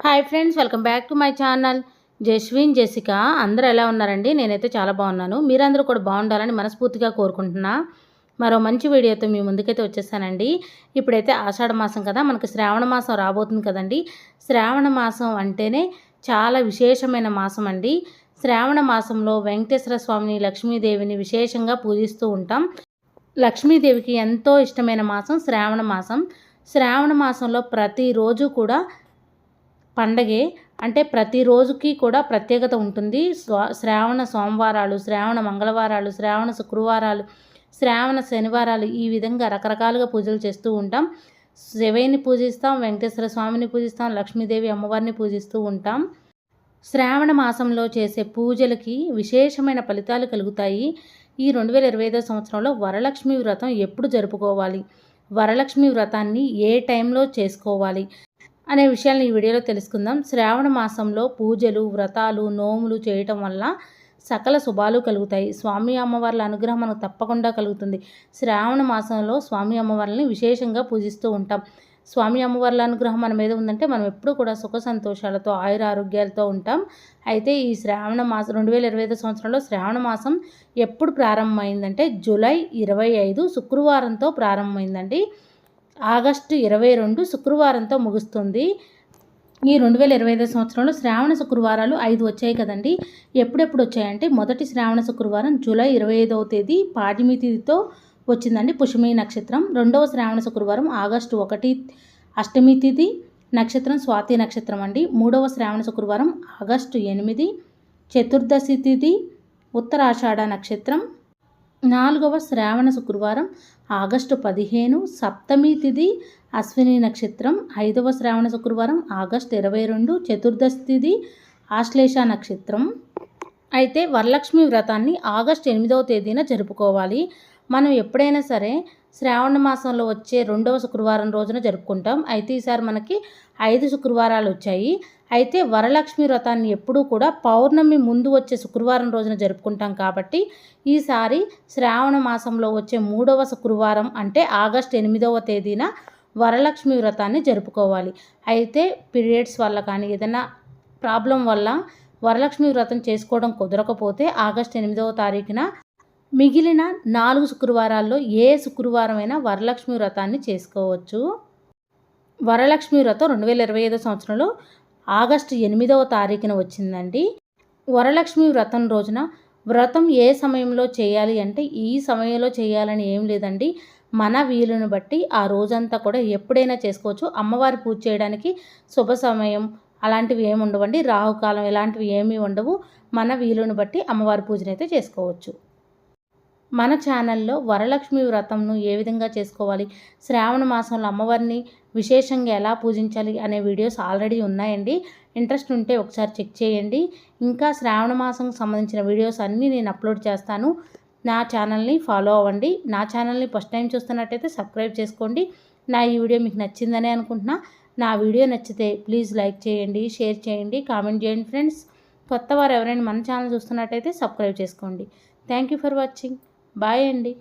Hi friends welcome back to my channel Jaswin Jessica అందరూ ఎలా ఉన్నారండి? నేనైతే చాలా బాగున్నాను. మీరందరూ కూడా బాగుండాలని మనస్ఫూర్తిగా కోరుకుంటున్నా. మరో మంచి వీడియోతో మీ ముందుకైతే వచ్చేసానండి. ఇప్పుడైతే ఆషాఢ మాసం కదా మనకు శ్రావణ మాసం రాబోతుంది కదండి. శ్రావణ మాసం అంటేనే చాలా విశేషమైన మాసం అండి. శ్రావణ మాసంలో వెంకటేశ్వర స్వామిని లక్ష్మీదేవిని విశేషంగా పూజిస్తూ ఉంటాం. లక్ష్మీదేవికి ఎంతో ఇష్టమైన మాసం శ్రావణ మాసం. శ్రావణ మాసంలో ప్రతిరోజు కూడా పండగే అంటే ప్రతిరోజుకి కూడా ప్రత్యేకత ఉంటుంది. శ్రావణ సోమవారాలు శ్రావణ మంగళవారాలు శ్రావణ శుక్రవారాలు శ్రావణ శనివారాలు ఈ విధంగా రకరకాలుగా పూజలు చేస్తూ ఉంటాం. శివయ్యని పూజిస్తాం వెంకటేశ్వర స్వామిని పూజిస్తాం లక్ష్మీదేవి అమ్మవారిని పూజిస్తూ ఉంటాం. శ్రావణ మాసంలో చేసే పూజలకి విశేషమైన ఫలితాలు కలుగుతాయి. ఈ రెండు వేల ఇరవై ఐదో సంవత్సరంలో వరలక్ష్మి వ్రతం ఎప్పుడు జరుపుకోవాలి? వరలక్ష్మి వ్రతాన్ని ఏ టైంలో చేసుకోవాలి? అనే విషయాలను ఈ వీడియోలో తెలుసుకుందాం. శ్రావణ మాసంలో పూజలు వ్రతాలు నోములు చేయటం వల్ల సకల శుభాలు కలుగుతాయి. స్వామి అమ్మవార్ల అనుగ్రహం మనకు తప్పకుండా కలుగుతుంది. శ్రావణ మాసంలో స్వామి అమ్మవార్లని విశేషంగా పూజిస్తూ ఉంటాం. స్వామి అమ్మవార్ల అనుగ్రహం మన మీద ఉందంటే మనం ఎప్పుడూ కూడా సుఖ సంతోషాలతో ఆయుర ఆరోగ్యాలతో ఉంటాం. అయితే ఈ శ్రావణ మాసం రెండు వేల ఇరవై ఐదు సంవత్సరంలో శ్రావణ మాసం ఎప్పుడు ప్రారంభమైందంటే జూలై ఇరవై ఐదు శుక్రవారంతో ప్రారంభమైందండి. ఆగస్టు ఇరవై రెండు శుక్రవారంతో ముగుస్తుంది. ఈ రెండు వేల ఇరవై ఐదు సంవత్సరంలో శ్రావణ శుక్రవారాలు ఐదు వచ్చాయి కదండి. ఎప్పుడెప్పుడు వచ్చాయంటే మొదటి శ్రావణ శుక్రవారం జూలై ఇరవై ఐదవ తేదీ పాడ్యమి తిథితో వచ్చిందండి పుష్మి నక్షత్రం. రెండవ శ్రావణ శుక్రవారం ఆగస్టు ఒకటి అష్టమి తిథి నక్షత్రం స్వాతి నక్షత్రం అండి. మూడవ శ్రావణ శుక్రవారం ఆగస్టు ఎనిమిది చతుర్దశి తిథి ఉత్తరాషాఢ నక్షత్రం. నాలుగవ శ్రావణ శుక్రవారం ఆగస్టు పదిహేను సప్తమి తిథి అశ్విని నక్షత్రం. ఐదవ శ్రావణ శుక్రవారం ఆగస్టు ఇరవై రెండు చతుర్దశి తిథి ఆశ్లేష నక్షత్రం. అయితే వరలక్ష్మి వ్రతాన్ని ఆగస్టు ఎనిమిదవ తేదీన జరుపుకోవాలి. మనం ఎప్పుడైనా సరే శ్రావణ మాసంలో వచ్చే రెండవ శుక్రవారం రోజున జరుపుకుంటాం. అయితే ఈసారి మనకి ఐదు శుక్రవారాలు వచ్చాయి. అయితే వరలక్ష్మి వ్రతాన్ని ఎప్పుడూ కూడా పౌర్ణమి ముందు వచ్చే శుక్రవారం రోజున జరుపుకుంటాం కాబట్టి ఈసారి శ్రావణ మాసంలో వచ్చే మూడవ శుక్రవారం అంటే ఆగస్ట్ ఎనిమిదవ తేదీన వరలక్ష్మి వ్రతాన్ని జరుపుకోవాలి. అయితే పీరియడ్స్ వల్ల కానీ ఏదైనా ప్రాబ్లం వల్ల వరలక్ష్మి వ్రతం చేసుకోవడం కుదరకపోతే ఆగస్ట్ ఎనిమిదవ తారీఖున మిగిలిన నాలుగు శుక్రవారాల్లో ఏ శుక్రవారమైనా వరలక్ష్మి వ్రతాన్ని చేసుకోవచ్చు. వరలక్ష్మి వ్రతం రెండు వేల ఇరవై ఐదో సంవత్సరంలో ఆగస్టు ఎనిమిదవ తారీఖున వచ్చిందండి. వరలక్ష్మి వ్రతం రోజున వ్రతం ఏ సమయంలో చేయాలి అంటే ఈ సమయంలో చేయాలని ఏం లేదండి. మన వీలును బట్టి ఆ రోజంతా కూడా ఎప్పుడైనా చేసుకోవచ్చు. అమ్మవారి పూజ చేయడానికి శుభ సమయం అలాంటివి ఏమి ఉండవండి. రాహుకాలం ఇలాంటివి ఏమీ ఉండవు. మన వీలును బట్టి అమ్మవారి పూజనైతే చేసుకోవచ్చు. మన ఛానల్లో వరలక్ష్మి వ్రతంను ఏ విధంగా చేసుకోవాలి? శ్రావణ మాసంలో అమ్మవారిని విశేషంగా ఎలా పూజించాలి అనే వీడియోస్ ఆల్రెడీ ఉన్నాయండి. ఇంట్రెస్ట్ ఉంటే ఒకసారి చెక్ చేయండి. ఇంకా శ్రావణ మాసం సంబంధించిన వీడియోస్ అన్నీ నేను అప్లోడ్ చేస్తాను. నా ఛానల్ని ఫాలో అవ్వండి. నా ఛానల్ని ఫస్ట్ టైం చూస్తున్నట్టయితే సబ్స్క్రైబ్ చేసుకోండి. నా ఈ వీడియో మీకు నచ్చిందనే అనుకుంటున్నా. నా వీడియో నచ్చితే ప్లీజ్ లైక్ చేయండి షేర్ చేయండి కామెంట్ చేయండి ఫ్రెండ్స్. కొత్త వారు ఎవరైనా మన ఛానల్ చూస్తున్నట్టయితే సబ్స్క్రైబ్ చేసుకోండి. Thank you for watching. Bye అండి.